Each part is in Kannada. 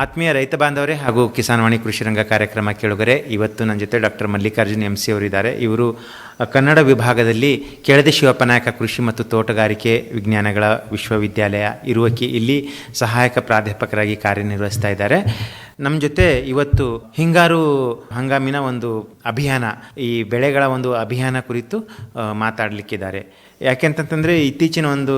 ಆತ್ಮೀಯ ರೈತ ಬಾಂಧವರೇ ಹಾಗೂ ಕಿಸಾನ್ವಾಣಿ ಕೃಷಿ ರಂಗ ಕಾರ್ಯಕ್ರಮ ಕೇಳುಗರೆ, ಇವತ್ತು ನನ್ನ ಜೊತೆ ಡಾಕ್ಟರ್ ಮಲ್ಲಿಕಾರ್ಜುನ್ ಎಂ ಸಿ ಅವರಿದ್ದಾರೆ. ಇವರು ಕನ್ನಡ ವಿಭಾಗದಲ್ಲಿ ಕೆಳದಿ ಶಿವಪ್ಪನಾಯಕ ಕೃಷಿ ಮತ್ತು ತೋಟಗಾರಿಕೆ ವಿಜ್ಞಾನಗಳ ವಿಶ್ವವಿದ್ಯಾಲಯ ಇರುವಕಿ ಇಲ್ಲಿ ಸಹಾಯಕ ಪ್ರಾಧ್ಯಾಪಕರಾಗಿ ಕಾರ್ಯನಿರ್ವಹಿಸ್ತಾ ಇದ್ದಾರೆ. ನಮ್ಮ ಜೊತೆ ಇವತ್ತು ಹಿಂಗಾರು ಹಂಗಾಮಿನ ಒಂದು ಅಭಿಯಾನ, ಈ ಬೆಳೆಗಳ ಒಂದು ಅಭಿಯಾನ ಕುರಿತು ಮಾತಾಡಲಿಕ್ಕಿದ್ದಾರೆ. ಯಾಕೆಂತಂತಂದರೆ ಇತ್ತೀಚಿನ ಒಂದು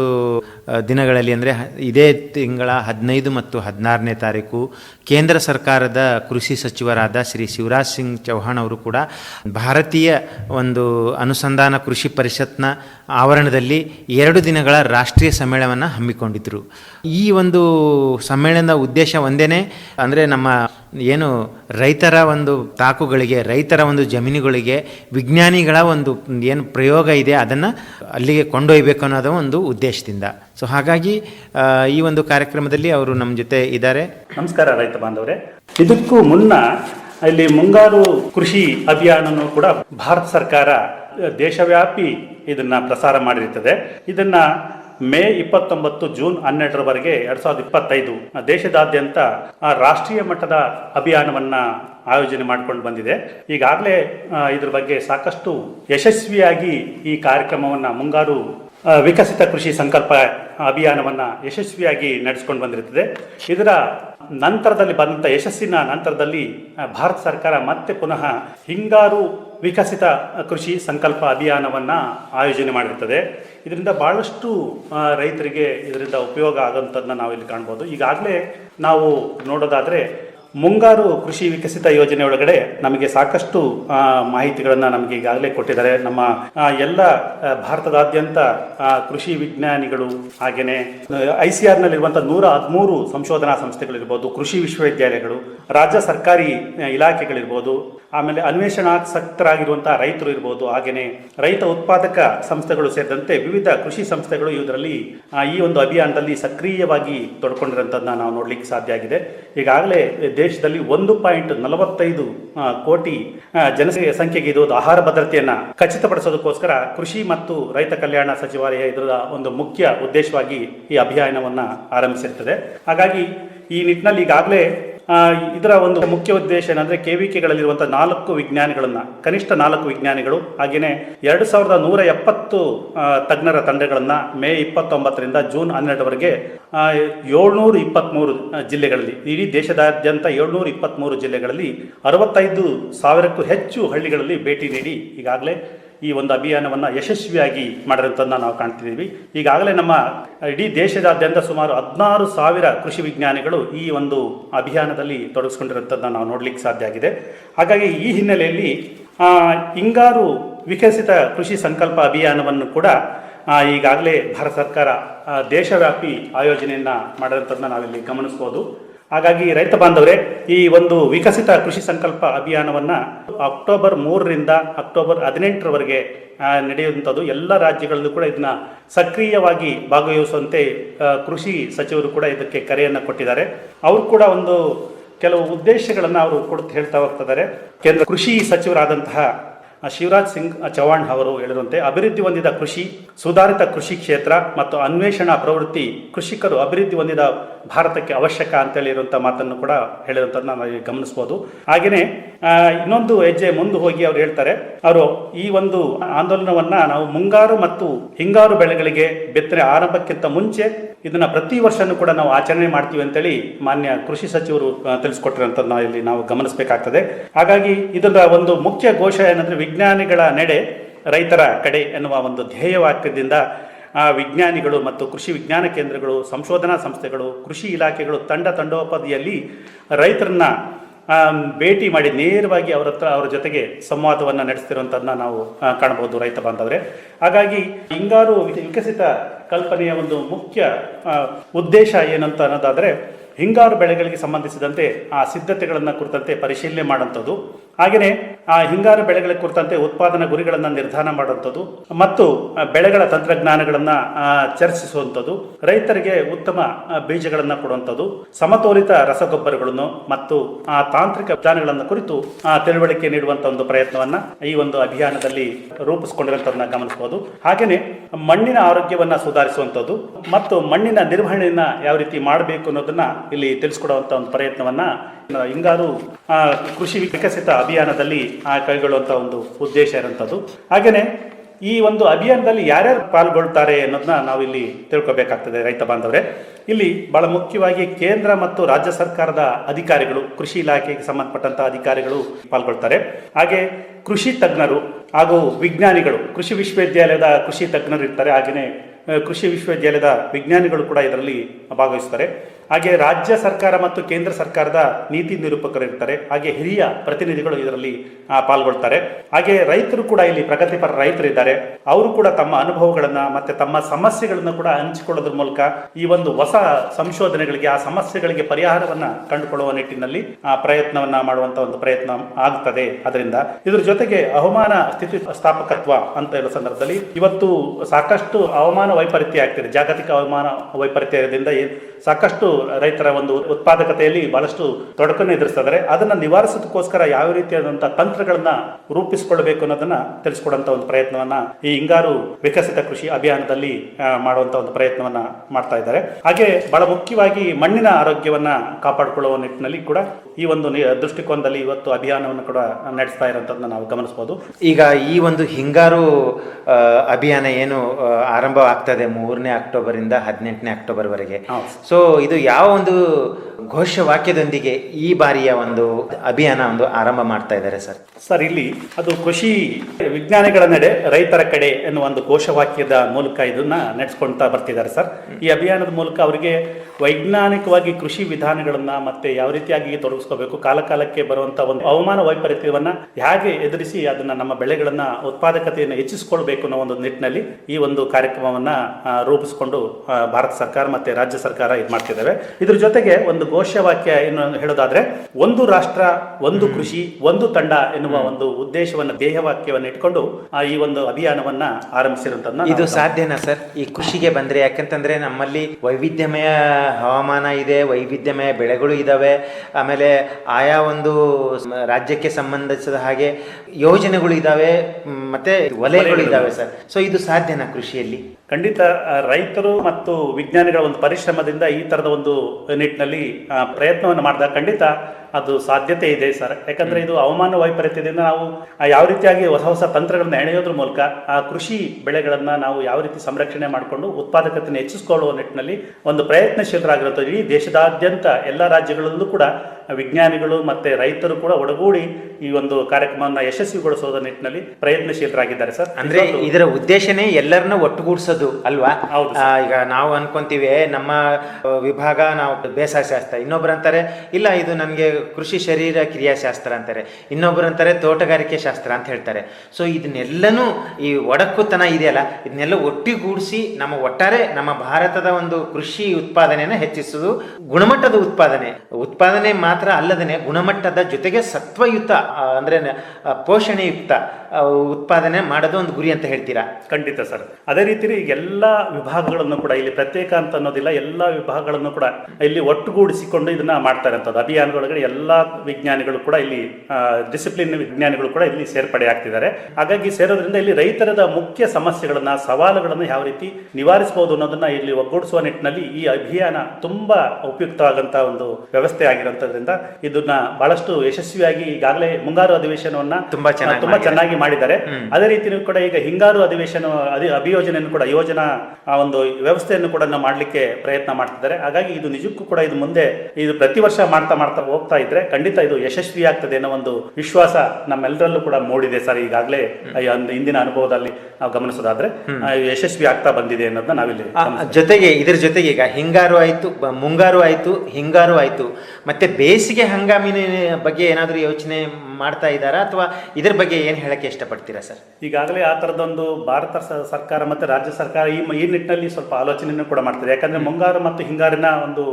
ದಿನಗಳಲ್ಲಿ ಅಂದರೆ ಇದೇ ತಿಂಗಳ ಹದಿನೈದು ಮತ್ತು ಹದಿನಾರನೇ ತಾರೀಕು ಕೇಂದ್ರ ಸರ್ಕಾರದ ಕೃಷಿ ಸಚಿವರಾದ ಶ್ರೀ ಶಿವರಾಜ್ ಸಿಂಗ್ ಚೌಹಾಣ್ ಅವರು ಕೂಡ ಭಾರತೀಯ ಒಂದು ಅನುಸಂಧಾನ ಕೃಷಿ ಪರಿಷತ್ನ ಆವರಣದಲ್ಲಿ ಎರಡು ದಿನಗಳ ರಾಷ್ಟ್ರೀಯ ಸಮ್ಮೇಳನವನ್ನು ಹಮ್ಮಿಕೊಂಡಿದ್ದರು ಈ ಒಂದು ಸಮ್ಮೇಳನದ ಉದ್ದೇಶ ಒಂದೇ ಅಂದರೆ ನಮ್ಮ ಏನು ರೈತರ ಒಂದು ತಾಕುಗಳಿಗೆ, ರೈತರ ಒಂದು ಜಮೀನುಗಳಿಗೆ, ವಿಜ್ಞಾನಿಗಳ ಒಂದು ಏನು ಪ್ರಯೋಗ ಇದೆ ಅದನ್ನು ಅಲ್ಲಿಗೆ ಕೊಂಡೊಯ್ಯಬೇಕು ಅನ್ನೋದು ಒಂದು ಉದ್ದೇಶದಿಂದ. ಸೊ ಹಾಗಾಗಿ ಈ ಒಂದು ಕಾರ್ಯಕ್ರಮದಲ್ಲಿ ಅವರು ನಮ್ಮ ಜೊತೆ ಇದ್ದಾರೆ. ನಮಸ್ಕಾರ ರೈತ ಬಾಂಧವರೇ. ಇದಕ್ಕೂ ಮುನ್ನ ಇಲ್ಲಿ ಮುಂಗಾರು ಕೃಷಿ ಅಭಿಯಾನ ಕೂಡ ಭಾರತ ಸರ್ಕಾರ ದೇಶವ್ಯಾಪಿ ಇದನ್ನು ಪ್ರಸಾರ ಮಾಡಿರುತ್ತದೆ ಇದನ್ನ ಮೇ ಇಪ್ಪತ್ತೊಂಬತ್ತು ಜೂನ್ ಹನ್ನೆರಡರವರೆಗೆ ಎರಡು ಸಾವಿರದ ಇಪ್ಪತ್ತೈದು ದೇಶದಾದ್ಯಂತ ರಾಷ್ಟ್ರೀಯ ಮಟ್ಟದ ಅಭಿಯಾನವನ್ನ ಆಯೋಜನೆ ಮಾಡಿಕೊಂಡು ಬಂದಿದೆ. ಈಗಾಗಲೇ ಇದ್ರ ಬಗ್ಗೆ ಸಾಕಷ್ಟು ಯಶಸ್ವಿಯಾಗಿ ಈ ಕಾರ್ಯಕ್ರಮವನ್ನ ಮುಂಗಾರು ವಿಕಸಿತ ಕೃಷಿ ಸಂಕಲ್ಪ ಅಭಿಯಾನವನ್ನ ಯಶಸ್ವಿಯಾಗಿ ನಡೆಸ್ಕೊಂಡು ಬಂದಿರುತ್ತದೆ ಇದರ ನಂತರದಲ್ಲಿ ಬಂದಂಥ ಯಶಸ್ಸಿನ ನಂತರದಲ್ಲಿ ಭಾರತ ಸರ್ಕಾರ ಮತ್ತೆ ಪುನಃ ಹಿಂಗಾರು ವಿಕಸಿತ ಕೃಷಿ ಸಂಕಲ್ಪ ಅಭಿಯಾನವನ್ನ ಆಯೋಜನೆ ಮಾಡಿರ್ತದೆ. ಇದರಿಂದ ಭಾಳಷ್ಟು ರೈತರಿಗೆ ಇದರಿಂದ ಉಪಯೋಗ ಆಗೋಂಥದ್ದನ್ನ ನಾವು ಇಲ್ಲಿ ಕಾಣ್ಬೋದು. ಈಗಾಗಲೇ ನಾವು ನೋಡೋದಾದರೆ ಮುಂಗಾರು ಕೃಷಿ ವಿಕಸಿತ ಯೋಜನೆ ಒಳಗಡೆ ನಮಗೆ ಸಾಕಷ್ಟು ಮಾಹಿತಿಗಳನ್ನು ನಮಗೆ ಈಗಾಗಲೇ ಕೊಟ್ಟಿದ್ದಾರೆ. ನಮ್ಮ ಎಲ್ಲ ಭಾರತದಾದ್ಯಂತ ಕೃಷಿ ವಿಜ್ಞಾನಿಗಳು ಹಾಗೆಯೇ ಐ ಸಿ ಆರ್ನಲ್ಲಿರುವಂಥ ನೂರ ಹದಿಮೂರು ಸಂಶೋಧನಾ ಸಂಸ್ಥೆಗಳಿರ್ಬೋದು, ಕೃಷಿ ವಿಶ್ವವಿದ್ಯಾಲಯಗಳು ರಾಜ್ಯ ಸರ್ಕಾರಿ ಇಲಾಖೆಗಳಿರ್ಬೋದು, ಆಮೇಲೆ ಅನ್ವೇಷಣಾಸಕ್ತರಾಗಿರುವಂತಹ ರೈತರು ಇರ್ಬೋದು, ಹಾಗೇನೆ ರೈತ ಉತ್ಪಾದಕ ಸಂಸ್ಥೆಗಳು ಸೇರಿದಂತೆ ವಿವಿಧ ಕೃಷಿ ಸಂಸ್ಥೆಗಳು ಇದರಲ್ಲಿ ಈ ಒಂದು ಅಭಿಯಾನದಲ್ಲಿ ಸಕ್ರಿಯವಾಗಿ ತೊಡ್ಕೊಂಡಿರೋಂಥದ್ದನ್ನ ನಾವು ನೋಡ್ಲಿಕ್ಕೆ ಸಾಧ್ಯ ಆಗಿದೆ. ಈಗಾಗಲೇ ದೇಶದಲ್ಲಿ ಒಂದು ಪಾಯಿಂಟ್ ನಲವತ್ತೈದು ಕೋಟಿ ಜನಸಂಖ್ಯೆಗೆ ಇದು ಆಹಾರ ಭದ್ರತೆಯನ್ನು ಖಚಿತಪಡಿಸೋದಕ್ಕೋಸ್ಕರ ಕೃಷಿ ಮತ್ತು ರೈತ ಕಲ್ಯಾಣ ಸಚಿವಾಲಯ ಇದರ ಒಂದು ಮುಖ್ಯ ಉದ್ದೇಶವಾಗಿ ಈ ಅಭಿಯಾನವನ್ನ ಆರಂಭಿಸಿರ್ತದೆ. ಹಾಗಾಗಿ ಈ ನಿಟ್ಟಿನಲ್ಲಿ ಈಗಾಗಲೇ ಇದರ ಒಂದು ಮುಖ್ಯ ಉದ್ದೇಶ ಏನಂದ್ರೆ ಕೆಗಳಲ್ಲಿರುವಂಥ ನಾಲ್ಕು ವಿಜ್ಞಾನಿಗಳನ್ನ, ಕನಿಷ್ಠ ನಾಲ್ಕು ವಿಜ್ಞಾನಿಗಳು, ಹಾಗೇನೆ ಎರಡು ಸಾವಿರದ ನೂರ ಎಪ್ಪತ್ತು ತಜ್ಞರ ತಂಡಗಳನ್ನ ಮೇ ಇಪ್ಪತ್ತೊಂಬತ್ತರಿಂದ ಜೂನ್ ಹನ್ನೆರಡವರೆಗೆ ಏಳ್ನೂರ ಇಪ್ಪತ್ತ್ಮೂರು ಜಿಲ್ಲೆಗಳಲ್ಲಿ, ಇಡೀ ದೇಶದಾದ್ಯಂತ ಏಳ್ನೂರ ಇಪ್ಪತ್ತ್ಮೂರು ಜಿಲ್ಲೆಗಳಲ್ಲಿ ಅರವತ್ತೈದು ಸಾವಿರಕ್ಕೂ ಹೆಚ್ಚು ಹಳ್ಳಿಗಳಲ್ಲಿ ಭೇಟಿ ನೀಡಿ ಈಗಾಗಲೇ ಈ ಒಂದು ಅಭಿಯಾನವನ್ನು ಯಶಸ್ವಿಯಾಗಿ ಮಾಡಿರೋಂಥದ್ದನ್ನ ನಾವು ಕಾಣ್ತಿದ್ದೀವಿ. ಈಗಾಗಲೇ ನಮ್ಮ ಇಡೀ ದೇಶದಾದ್ಯಂತ ಸುಮಾರು ಹದಿನಾರು ಸಾವಿರ ಕೃಷಿ ವಿಜ್ಞಾನಿಗಳು ಈ ಒಂದು ಅಭಿಯಾನದಲ್ಲಿ ತೊಡಗಿಸ್ಕೊಂಡಿರೋಂಥದ್ದನ್ನ ನಾವು ನೋಡಲಿಕ್ಕೆ ಸಾಧ್ಯ ಆಗಿದೆ. ಹಾಗಾಗಿ ಈ ಹಿನ್ನೆಲೆಯಲ್ಲಿ ಹಿಂಗಾರು ವಿಕಸಿತ ಕೃಷಿ ಸಂಕಲ್ಪ ಅಭಿಯಾನವನ್ನು ಕೂಡ ಈಗಾಗಲೇ ಭಾರತ ಸರ್ಕಾರ ದೇಶವ್ಯಾಪಿ ಆಯೋಜನೆಯನ್ನು ಮಾಡಿರೋಂಥದ್ದನ್ನ ನಾವಿಲ್ಲಿ ಗಮನಿಸ್ಬೋದು. ಹಾಗಾಗಿ ರೈತ ಬಾಂಧವರೇ, ಈ ಒಂದು ವಿಕಸಿತ ಕೃಷಿ ಸಂಕಲ್ಪ ಅಭಿಯಾನವನ್ನ ಅಕ್ಟೋಬರ್ ಮೂರರಿಂದ ಅಕ್ಟೋಬರ್ ಹದಿನೆಂಟರವರೆಗೆ ನಡೆಯುವಂಥದ್ದು. ಎಲ್ಲ ರಾಜ್ಯಗಳಲ್ಲೂ ಕೂಡ ಇದನ್ನ ಸಕ್ರಿಯವಾಗಿ ಭಾಗವಹಿಸುವಂತೆ ಕೃಷಿ ಸಚಿವರು ಕೂಡ ಇದಕ್ಕೆ ಕರೆಯನ್ನು ಕೊಟ್ಟಿದ್ದಾರೆ. ಅವರು ಕೂಡ ಒಂದು ಕೆಲವು ಉದ್ದೇಶಗಳನ್ನು ಅವರು ಕೊಡ್ತಾ ಹೇಳ್ತಾ ಹೋಗ್ತಿದ್ದಾರೆ ಕೇಂದ್ರ ಕೃಷಿ ಸಚಿವರಾದಂತಹ ಶಿವರಾಜ್ ಸಿಂಗ್ ಚೌಹಾಣ್ ಅವರು ಹೇಳಿದಂತೆ ಅಭಿವೃದ್ಧಿ ಹೊಂದಿದ ಕೃಷಿ, ಸುಧಾರಿತ ಕೃಷಿ ಕ್ಷೇತ್ರ ಮತ್ತು ಅನ್ವೇಷಣಾ ಪ್ರವೃತ್ತಿ ಕೃಷಿಕರು ಅಭಿವೃದ್ಧಿ ಹೊಂದಿದ ಭಾರತಕ್ಕೆ ಅವಶ್ಯಕ ಅಂತೇಳಿ ಇರುವಂಥ ಮಾತನ್ನು ಕೂಡ ಹೇಳಿರುವಂಥದ್ದು ನಾವು ಗಮನಿಸ್ಬೋದು. ಹಾಗೆಯೇ ಇನ್ನೊಂದು ಹೆಜ್ಜೆ ಮುಂದೆ ಹೋಗಿ ಅವರು ಹೇಳ್ತಾರೆ, ಅವರು ಈ ಒಂದು ಆಂದೋಲನವನ್ನ ನಾವು ಮುಂಗಾರು ಮತ್ತು ಹಿಂಗಾರು ಬೆಳೆಗಳಿಗೆ ಬಿತ್ತನೆ ಆರಂಭಕ್ಕಿಂತ ಮುಂಚೆ ಇದನ್ನ ಪ್ರತಿ ವರ್ಷವೂ ಕೂಡ ನಾವು ಆಚರಣೆ ಮಾಡ್ತೀವಿ ಅಂತೇಳಿ ಮಾನ್ಯ ಕೃಷಿ ಸಚಿವರು ತಿಳಿಸ್ಕೊಟ್ಟಿರೋಂಥದ್ದು ನಾವು ಇಲ್ಲಿ ನಾವು ಗಮನಿಸಬೇಕಾಗ್ತದೆ. ಹಾಗಾಗಿ ಇದರ ಒಂದು ಮುಖ್ಯ ಘೋಷ ಏನಂದರೆ ವಿಜ್ಞಾನಿಗಳ ನಡೆ ರೈತರ ಕಡೆ ಎನ್ನುವ ಒಂದು ಧ್ಯೇಯವಾಕ್ಯದಿಂದ, ಆ, ವಿಜ್ಞಾನಿಗಳು ಮತ್ತು ಕೃಷಿ ವಿಜ್ಞಾನ ಕೇಂದ್ರಗಳು, ಸಂಶೋಧನಾ ಸಂಸ್ಥೆಗಳು, ಕೃಷಿ ಇಲಾಖೆಗಳು ತಂಡ ತಂಡೋಪಾದಿಯಲ್ಲಿ ರೈತರನ್ನ ಭೇಟಿ ಮಾಡಿ ನೇರವಾಗಿ ಅವರ ಹತ್ರ ಅವರ ಜೊತೆಗೆ ಸಂವಾದವನ್ನು ನಡೆಸ್ತಿರುವಂಥದ್ದನ್ನ ನಾವು ಕಾಣಬಹುದು ರೈತ ಬಾಂಧವರೇ. ಹಾಗಾಗಿ ಹಿಂಗಾರು ವಿಕಸಿತ ಕಲ್ಪನೆಯ ಒಂದು ಮುಖ್ಯ ಉದ್ದೇಶ ಏನಂತ ಅನ್ನೋದಾದ್ರೆ, ಹಿಂಗಾರು ಬೆಳೆಗಳಿಗೆ ಸಂಬಂಧಿಸಿದಂತೆ ಆ ಸಿದ್ಧತೆಗಳನ್ನು ಕುರಿತಂತೆ ಪರಿಶೀಲನೆ ಮಾಡುವಂಥದ್ದು. ಹಾಗೆಯೇ ಆ ಹಿಂಗಾರು ಬೆಳೆಗಳ ಕುರಿತಂತೆ ಉತ್ಪಾದನಾ ಗುರಿಗಳನ್ನು ನಿರ್ಧಾರ ಮಾಡುವಂಥದ್ದು ಮತ್ತು ಬೆಳೆಗಳ ತಂತ್ರಜ್ಞಾನಗಳನ್ನು ಚರ್ಚಿಸುವಂಥದ್ದು ರೈತರಿಗೆ ಉತ್ತಮ ಬೀಜಗಳನ್ನು ಕೊಡುವಂಥದ್ದು ಸಮತೋಲಿತ ರಸಗೊಬ್ಬರಗಳನ್ನು ಮತ್ತು ಆ ತಾಂತ್ರಿಕ ವಿಧಾನಗಳನ್ನು ಕುರಿತು ಆ, ತಿಳುವಳಿಕೆ ನೀಡುವಂಥ ಒಂದು ಪ್ರಯತ್ನವನ್ನ ಈ ಒಂದು ಅಭಿಯಾನದಲ್ಲಿ ರೂಪಿಸಿಕೊಂಡಿರುವಂಥದ್ದನ್ನ ಗಮನಿಸಬಹುದು. ಹಾಗೆಯೇ ಮಣ್ಣಿನ ಆರೋಗ್ಯವನ್ನ ಸುಧಾರಿಸುವಂಥದ್ದು ಮತ್ತು ಮಣ್ಣಿನ ನಿರ್ವಹಣೆಯನ್ನು ಯಾವ ರೀತಿ ಮಾಡಬೇಕು ಅನ್ನೋದನ್ನ ಇಲ್ಲಿ ತಿಳಿಸ್ಕೊಡುವಂಥ ಒಂದು ಪ್ರಯತ್ನವನ್ನ ಹಿಂಗಾರು ಕೃಷಿ ವಿಕಸಿತ ಅಭಿಯಾನದಲ್ಲಿ ಕೈಗೊಳ್ಳುವಂಥ ಒಂದು ಉದ್ದೇಶ ಇರುವಂತದ್ದು. ಹಾಗೇನೆ ಈ ಒಂದು ಅಭಿಯಾನದಲ್ಲಿ ಯಾರ್ಯಾರು ಪಾಲ್ಗೊಳ್ತಾರೆ ಅನ್ನೋದನ್ನ ನಾವು ಇಲ್ಲಿ ತಿಳ್ಕೊಬೇಕಾಗ್ತದೆ ರೈತ ಬಾಂಧವರೇ. ಇಲ್ಲಿ ಬಹಳ ಮುಖ್ಯವಾಗಿ ಕೇಂದ್ರ ಮತ್ತು ರಾಜ್ಯ ಸರ್ಕಾರದ ಅಧಿಕಾರಿಗಳು, ಕೃಷಿ ಇಲಾಖೆಗೆ ಸಂಬಂಧಪಟ್ಟಂತ ಅಧಿಕಾರಿಗಳು ಪಾಲ್ಗೊಳ್ತಾರೆ. ಹಾಗೆ ಕೃಷಿ ತಜ್ಞರು ಹಾಗೂ ವಿಜ್ಞಾನಿಗಳು, ಕೃಷಿ ವಿಶ್ವವಿದ್ಯಾಲಯದ ಕೃಷಿ ತಜ್ಞರು ಇರ್ತಾರೆ. ಹಾಗೆಯೇ ಕೃಷಿ ವಿಶ್ವವಿದ್ಯಾಲಯದ ವಿಜ್ಞಾನಿಗಳು ಕೂಡ ಇದರಲ್ಲಿ ಭಾಗವಹಿಸ್ತಾರೆ. ಹಾಗೆ ರಾಜ್ಯ ಸರ್ಕಾರ ಮತ್ತು ಕೇಂದ್ರ ಸರ್ಕಾರದ ನೀತಿ ನಿರೂಪಕರು ಇರ್ತಾರೆ ಹಾಗೆ ಹಿರಿಯ ಪ್ರತಿನಿಧಿಗಳು ಇದರಲ್ಲಿ ಪಾಲ್ಗೊಳ್ತಾರೆ. ಹಾಗೆ ರೈತರು ಕೂಡ ಇಲ್ಲಿ ಪ್ರಗತಿಪರ ರೈತರು ಇದ್ದಾರೆ ಅವರು ಕೂಡ ತಮ್ಮ ಅನುಭವಗಳನ್ನ ಮತ್ತೆ ತಮ್ಮ ಸಮಸ್ಯೆಗಳನ್ನ ಕೂಡ ಹಂಚಿಕೊಳ್ಳೋದ್ರ ಮೂಲಕ ಈ ಒಂದು ಹೊಸ ಸಂಶೋಧನೆಗಳಿಗೆ, ಆ ಸಮಸ್ಯೆಗಳಿಗೆ ಪರಿಹಾರವನ್ನ ಕಂಡುಕೊಳ್ಳುವ ನಿಟ್ಟಿನಲ್ಲಿ, ಆ, ಪ್ರಯತ್ನವನ್ನ ಮಾಡುವಂತ ಒಂದು ಪ್ರಯತ್ನ ಆಗ್ತದೆ. ಅದರಿಂದ ಇದ್ರ ಜೊತೆಗೆ ಅವಮಾನ ಸ್ಥಿತಿ ಸ್ಥಾಪಕತ್ವ ಅಂತ ಹೇಳೋ ಸಂದರ್ಭದಲ್ಲಿ ಇವತ್ತು ಸಾಕಷ್ಟು ಹವಾಮಾನ ವೈಪರೀತ್ಯ ಆಗ್ತಿದೆ. ಜಾಗತಿಕ ಹವಾಮಾನ ವೈಪರೀತ್ಯದಿಂದ ಸಾಕಷ್ಟು ರೈತರ ಒಂದು ಉತ್ಪಾದಕತೆಯಲ್ಲಿ ಬಹಳಷ್ಟು ತೊಡಕನ್ನು ಎದುರಿಸ್ತಾ ಅದನ್ನು ಅದನ್ನ ನಿವಾರಿಸೋದಕ್ಕೋಸ್ಕರ ಯಾವ ರೀತಿಯಾದಂತಹ ತಂತ್ರಗಳನ್ನ ರೂಪಿಸಿಕೊಳ್ಳಬೇಕು ಅನ್ನೋದನ್ನ ತಿಳಿಸ್ಕೊಡುವಂತ ಒಂದು ಪ್ರಯತ್ನವನ್ನ ಈ ಹಿಂಗಾರು ವಿಕಸಿತ ಕೃಷಿ ಅಭಿಯಾನದಲ್ಲಿ ಮಾಡುವಂತಹ ಮಾಡುವಂತ ಒಂದು ಪ್ರಯತ್ನವನ್ನ ಮಾಡ್ತಾ ಇದ್ದಾರೆ. ಹಾಗೆ ಬಹಳ ಮುಖ್ಯವಾಗಿ ಮಣ್ಣಿನ ಆರೋಗ್ಯವನ್ನ ಕಾಪಾಡಿಕೊಳ್ಳುವ ನಿಟ್ಟಿನಲ್ಲಿ ಕೂಡ ಈ ಒಂದು ದೃಷ್ಟಿಕೋನದಲ್ಲಿ ಇವತ್ತು ಅಭಿಯಾನವನ್ನು ಕೂಡ ನಡೆಸ್ತಾ ಇರೋದನ್ನ ನಾವು ಗಮನಿಸಬಹುದು ಈಗ ಈ ಒಂದು ಹಿಂಗಾರು ಅಭಿಯಾನ ಏನು ಆರಂಭವಾಗ್ತದೆ ಆರಂಭ ಆಗ್ತದೆ ಮೂರನೇ ಅಕ್ಟೋಬರಿಂದ ಹದಿನೆಂಟನೇ ಅಕ್ಟೋಬರ್ ವರೆಗೆ ಸೊ ಇದು ಯಾವ ಒಂದು ಘೋಷವಾಕ್ಯದೊಂದಿಗೆ ಈ ಬಾರಿಯ ಒಂದು ಅಭಿಯಾನ ಒಂದು ಆರಂಭ ಮಾಡ್ತಾ ಇದ್ದಾರೆ ಸರ್? ಸರ್, ಇಲ್ಲಿ ಅದು ಕೃಷಿ ವಿಜ್ಞಾನಿಗಳ ನಡೆ ರೈತರ ಕಡೆ ಎನ್ನುವ ಒಂದು ಘೋಷವಾಕ್ಯದ ಮೂಲಕ ಇದನ್ನ ನಡೆಸ್ಕೊಳ್ತಾ ಬರ್ತಿದ್ದಾರೆ ಸರ್. ಈ ಅಭಿಯಾನದ ಮೂಲಕ ಅವರಿಗೆ ವೈಜ್ಞಾನಿಕವಾಗಿ ಕೃಷಿ ವಿಧಾನಗಳನ್ನು ಮತ್ತೆ ಯಾವ ರೀತಿಯಾಗಿ ತೊಡಗಿಸ್ಕೋಬೇಕು ಕಾಲಕಾಲಕ್ಕೆ ಬರುವಂತ ಒಂದು ಹವಾಮಾನ ವೈಪರೀತ್ಯವನ್ನು ಹೇಗೆ ಎದುರಿಸಿ ಅದನ್ನ ನಮ್ಮ ಬೆಳೆಗಳನ್ನ ಉತ್ಪಾದಕತೆಯನ್ನು ಹೆಚ್ಚಿಸಿಕೊಳ್ಬೇಕು ಅನ್ನೋ ಒಂದು ನಿಟ್ಟಿನಲ್ಲಿ ಈ ಒಂದು ಕಾರ್ಯಕ್ರಮವನ್ನ ರೂಪಿಸಿಕೊಂಡು ಭಾರತ ಸರ್ಕಾರ ಮತ್ತೆ ರಾಜ್ಯ ಸರ್ಕಾರ ಇದು ಮಾಡ್ತಿದ್ದಾವೆ ಇದ್ರ ಜೊತೆಗೆ ಒಂದು ಘೋಷವಾಕ್ಯ ಏನು ಹೇಳೋದಾದ್ರೆ ಒಂದು ರಾಷ್ಟ್ರ ಒಂದು ಕೃಷಿ ಒಂದು ತಂಡ ಎನ್ನುವ ಒಂದು ಉದ್ದೇಶವನ್ನ ಧ್ಯೇಯವಾಕ್ಯವನ್ನು ಇಟ್ಕೊಂಡು ಈ ಒಂದು ಅಭಿಯಾನವನ್ನ ಆರಂಭಿಸಿರುವಂತ ಇದು ಸಾಧ್ಯನಾ ಸರ್? ಈ ಕೃಷಿಗೆ ಬಂದ್ರೆ ಯಾಕಂತಂದ್ರೆ ನಮ್ಮಲ್ಲಿ ವೈವಿಧ್ಯಮಯ ಹವಾಮಾನ ಇದೆ ವೈವಿಧ್ಯಮಯ ಬೆಳೆಗಳು ಇದ್ದಾವೆ ಆಮೇಲೆ ಆಯಾ ಒಂದು ರಾಜ್ಯಕ್ಕೆ ಸಂಬಂಧಿಸಿದ ಹಾಗೆ ಯೋಜನೆಗಳು ಇದ್ದಾವೆ ಮತ್ತೆ ವಲಯಗಳು ಇದಾವೆ ಸರ್. ಸೊ ಇದು ಸಾಧ್ಯನಾ ಕೃಷಿಯಲ್ಲಿ? ಖಂಡಿತ ರೈತರು ಮತ್ತು ವಿಜ್ಞಾನಿಗಳ ಒಂದು ಪರಿಶ್ರಮದಿಂದ ಈ ತರದ ಒಂದು ನಿಟ್ಟಿನಲ್ಲಿ ಪ್ರಯತ್ನವನ್ನು ಮಾಡಿದಾಗ ಖಂಡಿತ ಅದು ಸಾಧ್ಯತೆ ಇದೆ ಸರ್. ಯಾಕಂದ್ರೆ ಇದು ಹವಾಮಾನ ವೈಪರೀತ್ಯದಿಂದ ನಾವು ಯಾವ ರೀತಿಯಾಗಿ ಹೊಸ ಹೊಸ ತಂತ್ರಗಳನ್ನ ಎಣೆಯೋದ್ರ ಮೂಲಕ ಆ ಕೃಷಿ ಬೆಳೆಗಳನ್ನ ನಾವು ಯಾವ ರೀತಿ ಸಂರಕ್ಷಣೆ ಮಾಡಿಕೊಂಡು ಉತ್ಪಾದಕತೆಯನ್ನು ಹೆಚ್ಚಿಸಿಕೊಳ್ಳುವ ನಿಟ್ಟಿನಲ್ಲಿ ಒಂದು ಪ್ರಯತ್ನಶೀಲರಾಗಿರುತ್ತೆ ಇಡೀ ದೇಶದಾದ್ಯಂತ ಎಲ್ಲ ರಾಜ್ಯಗಳಲ್ಲೂ ಕೂಡ ವಿಜ್ಞಾನಿಗಳು ಮತ್ತೆ ರೈತರು ಕೂಡ ಒಡಗೂಡಿ ಈ ಒಂದು ಕಾರ್ಯಕ್ರಮವನ್ನು ಯಶಸ್ವಿಗೊಳಿಸೋದ ನಿಟ್ಟಿನಲ್ಲಿ ಪ್ರಯತ್ನಶೀಲರಾಗಿದ್ದಾರೆ ಸರ್. ಅಂದ್ರೆ ಇದರ ಉದ್ದೇಶನೇ ಎಲ್ಲರನ್ನ ಒಟ್ಟುಗೂಡಿಸೋದು ಅಲ್ವಾ? ಈಗ ನಾವು ಅನ್ಕೊಂತೀವಿ ನಮ್ಮ ವಿಭಾಗ ನಾವು ಬೇಸಾಯ ಶಾಸ್ತ್ರ ಇನ್ನೊಬ್ರು ಅಂತಾರೆ ಇಲ್ಲ ಇದು ನನಗೆ ಕೃಷಿ ಶರೀರ ಕ್ರಿಯಾಶಾಸ್ತ್ರ ಅಂತಾರೆ. ಇನ್ನೊಬ್ರು ಅಂತಾರೆ ತೋಟಗಾರಿಕೆ ಶಾಸ್ತ್ರ ಅಂತ ಹೇಳ್ತಾರೆ. ಸೊ ಇದನ್ನೆಲ್ಲನೂ ಈ ಒಡಕುತನ ಇದೆಯಲ್ಲ ಇದನ್ನೆಲ್ಲ ಒಟ್ಟಿಗೂಡಿಸಿ ನಮ್ಮ ಒಟ್ಟಾರೆ ನಮ್ಮ ಭಾರತದ ಒಂದು ಕೃಷಿ ಉತ್ಪಾದನೆಯನ್ನು ಹೆಚ್ಚಿಸುವುದು ಗುಣಮಟ್ಟದ ಉತ್ಪಾದನೆ. ಉತ್ಪಾದನೆ ಮಾತ್ರ ಅಲ್ಲದೇ ಗುಣಮಟ್ಟದ ಜೊತೆಗೆ ಸತ್ವಯುತ ಅಂದರೆ ಪೋಷಣೆಯುಕ್ತ ಉತ್ಪಾದನೆ ಮಾಡೋದು ಒಂದು ಗುರಿ ಅಂತ ಹೇಳ್ತೀರಾ? ಖಂಡಿತ ಸರ್. ಅದೇ ರೀತಿ ಎಲ್ಲ ವಿಭಾಗಗಳನ್ನು ಕೂಡ ಇಲ್ಲಿ ಪ್ರತ್ಯೇಕ ಅಂತ ಅನ್ನೋದಿಲ್ಲ ಎಲ್ಲ ವಿಭಾಗಗಳನ್ನು ಕೂಡ ಇಲ್ಲಿ ಒಟ್ಟುಗೂಡಿಸಿಕೊಂಡು ಇದನ್ನ ಮಾಡ್ತಾ ಇರೋಂಥದ್ದು ಅಭಿಯಾನದೊಳಗಡೆ ಎಲ್ಲ ವಿಜ್ಞಾನಿಗಳು ಕೂಡ ಇಲ್ಲಿ ಡಿಸಿಪ್ಲಿನ್ ವಿಜ್ಞಾನಿಗಳು ಕೂಡ ಇಲ್ಲಿ ಸೇರ್ಪಡೆ ಆಗ್ತಿದ್ದಾರೆ. ಹಾಗಾಗಿ ಸೇರೋದ್ರಿಂದ ಇಲ್ಲಿ ರೈತರದ ಮುಖ್ಯ ಸಮಸ್ಯೆಗಳನ್ನ ಸವಾಲುಗಳನ್ನು ಯಾವ ರೀತಿ ನಿವಾರಿಸಬಹುದು ಅನ್ನೋದನ್ನ ಇಲ್ಲಿ ಒಗ್ಗೂಡಿಸುವ ನಿಟ್ಟಿನಲ್ಲಿ ಈ ಅಭಿಯಾನ ತುಂಬಾ ಉಪಯುಕ್ತವಾದಂತಹ ಒಂದು ವ್ಯವಸ್ಥೆ ಆಗಿರೋದ್ರಿಂದ ಇದನ್ನ ಬಹಳಷ್ಟು ಯಶಸ್ವಿಯಾಗಿ ಈಗಾಗಲೇ ಮುಂಗಾರು ಅಧಿವೇಶನವನ್ನ ತುಂಬಾ ಚೆನ್ನಾಗಿ ತುಂಬಾ ಚೆನ್ನಾಗಿ ಮಾಡಿದ್ದಾರೆ. ಅದೇ ರೀತಿ ಕೂಡ ಈಗ ಹಿಂಗಾರು ಅಧಿವೇಶನ ಅಧಿ ಅಭಿಯೋಜನೆಯನ್ನು ಕೂಡ ಯೋಜನಾ ಆ ಒಂದು ವ್ಯವಸ್ಥೆಯನ್ನು ಕೂಡ ಮಾಡಲಿಕ್ಕೆ ಪ್ರಯತ್ನ ಮಾಡ್ತಿದ್ದಾರೆ. ಹಾಗಾಗಿ ಇದು ನಿಜಕ್ಕೂ ಕೂಡ ಇದು ಮುಂದೆ ಇದು ಪ್ರತಿ ವರ್ಷ ಮಾಡ್ತಾ ಮಾಡ್ತಾ ಹೋಗ್ತಾ ಇದ್ರೆ ಖಂಡಿತ ಇದು ಯಶಸ್ವಿ ಆಗ್ತದೆ ಅನ್ನೋ ಒಂದು ವಿಶ್ವಾಸ ನಮ್ಮೆಲ್ಲರಲ್ಲೂ ಕೂಡ ಮೂಡಿದೆ ಸರ್. ಈಗಾಗಲೇ ಹಿಂದಿನ ಅನುಭವದಲ್ಲಿ ನಾವು ಗಮನಿಸೋದಾದ್ರೆ ಯಶಸ್ವಿ ಆಗ್ತಾ ಬಂದಿದೆ ಅನ್ನೋದನ್ನ ನಾವಿಲ್ಲಿ ಜೊತೆಗೆ ಇದ್ರ ಜೊತೆಗೆ ಈಗ ಹಿಂಗಾರು ಆಯ್ತು ಮುಂಗಾರು ಆಯ್ತು ಹಿಂಗಾರು ಆಯ್ತು. ಮತ್ತೆ ಬೇಸಿಗೆ ಹಂಗಾಮಿನ ಬಗ್ಗೆ ಏನಾದರೂ ಯೋಚನೆ ಮಾಡ್ತಾ ಇದ್ದಾರಾ? ಅಥವಾ ಇದ್ರ ಬಗ್ಗೆ ಏನು ಹೇಳಕ್ಕೆ ಇಷ್ಟಪಡ್ತೀರಾ ಸರ್? ಈಗಾಗಲೇ ಆ ಥರದೊಂದು ಭಾರತ ಸರ್ಕಾರ ಮತ್ತು ರಾಜ್ಯ ಸರ್ಕಾರ ಈ ಈ ನಿಟ್ಟಿನಲ್ಲಿ ಸ್ವಲ್ಪ ಆಲೋಚನೆಯನ್ನು ಕೂಡ ಮಾಡ್ತಾರೆ ಯಾಕಂದರೆ ಮುಂಗಾರು ಮತ್ತು ಹಿಂಗಾರಿನ ಒಂದು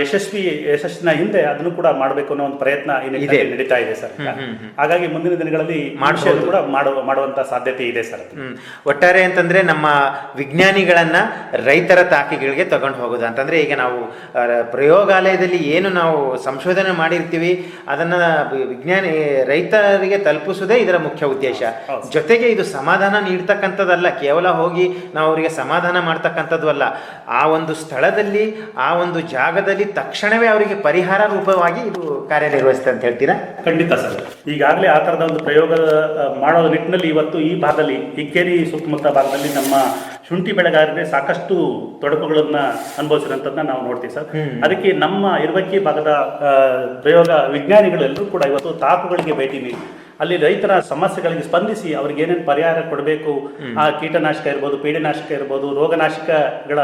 ಯಶಸ್ವಿ ಯಶಸ್ಸಿನ ಹಿಂದೆ ಅದನ್ನು ಕೂಡ ಮಾಡಬೇಕು ಅನ್ನೋ ಒಂದು ಪ್ರಯತ್ನ ಇದೆ. ನಡೀತಾ ಇದೆ ಸರ್. ಹಾಗಾಗಿ ಮುಂದಿನ ದಿನಗಳಲ್ಲಿ ಕೂಡ ಮಾಡುವ ಮಾಡುವಂತ ಸಾಧ್ಯತೆ ಇದೆ ಸರ್. ಒಟ್ಟಾರೆ ಅಂತಂದ್ರೆ ನಮ್ಮ ವಿಜ್ಞಾನಿಗಳನ್ನ ರೈತರ ತಾಕಿಗಳಿಗೆ ತಗೊಂಡು ಹೋಗೋದು. ಅಂತಂದ್ರೆ ಈಗ ನಾವು ಪ್ರಯೋಗಾಲಯದಲ್ಲಿ ಏನು ನಾವು ಸಂಶೋಧನೆ ಮಾಡಿರ್ತೀವಿ ಅದನ್ನ ವಿಜ್ಞಾನಿ ರೈತರಿಗೆ ತಲುಪಿಸುವುದೇ ಇದರ ಮುಖ್ಯ ಉದ್ದೇಶ. ಜೊತೆಗೆ ಇದು ಸಮಾಧಾನ ನೀಡ್ತಕ್ಕಂಥದ್ದಲ್ಲ. ಕೇವಲ ಹೋಗಿ ನಾವು ಅವರಿಗೆ ಸಮಾಧಾನ ಮಾಡ್ತಕ್ಕಂಥದ್ದು ಅಲ್ಲ. ಆ ಒಂದು ಸ್ಥಳದಲ್ಲಿ ಆ ಒಂದು ಜಾಗದಲ್ಲಿ ವಿಭಾಗದಲ್ಲಿ ತಕ್ಷಣವೇ ಅವರಿಗೆ ಪರಿಹಾರ ರೂಪವಾಗಿ ಇದು ಕಾರ್ಯನಿರ್ವಹಿಸುತ್ತೆ ಅಂತ ಹೇಳ್ತೀರಾ? ಖಂಡಿತ ಸರ್. ಈಗಾಗಲೇ ಆ ಥರದ ಒಂದು ಪ್ರಯೋಗ ಮಾಡೋ ನಿಟ್ಟಿನಲ್ಲಿ ಇವತ್ತು ಈ ಭಾಗದಲ್ಲಿ ಇಕ್ಕೇರಿ ಸುತ್ತಮುತ್ತ ಭಾಗದಲ್ಲಿ ನಮ್ಮ ಶುಂಠಿ ಬೆಳೆಗಾರರಿಗೆ ಸಾಕಷ್ಟು ತೊಡಕುಗಳನ್ನ ಅನುಭವಿಸಿರೋಂಥದ್ದನ್ನ ನಾವು ನೋಡ್ತೀವಿ ಸರ್. ಅದಕ್ಕೆ ನಮ್ಮ ಇರುವಕ್ಕಿ ಭಾಗದ ಪ್ರಯೋಗ ವಿಜ್ಞಾನಿಗಳೆಲ್ಲರೂ ಕೂಡ ಇವತ್ತು ತಾಕುಗಳಿಗೆ ಭೇಟಿ ನೀಡಿ ಅಲ್ಲಿ ರೈತರ ಸಮಸ್ಯೆಗಳಿಗೆ ಸ್ಪಂದಿಸಿ ಅವ್ರಿಗೆ ಏನೇನು ಪರಿಹಾರ ಕೊಡಬೇಕು ಆ ಕೀಟನಾಶಕ ಇರ್ಬೋದು ಪೀಡನಾಶಕ ಇರ್ಬೋದು ರೋಗನಾಶಕಗಳ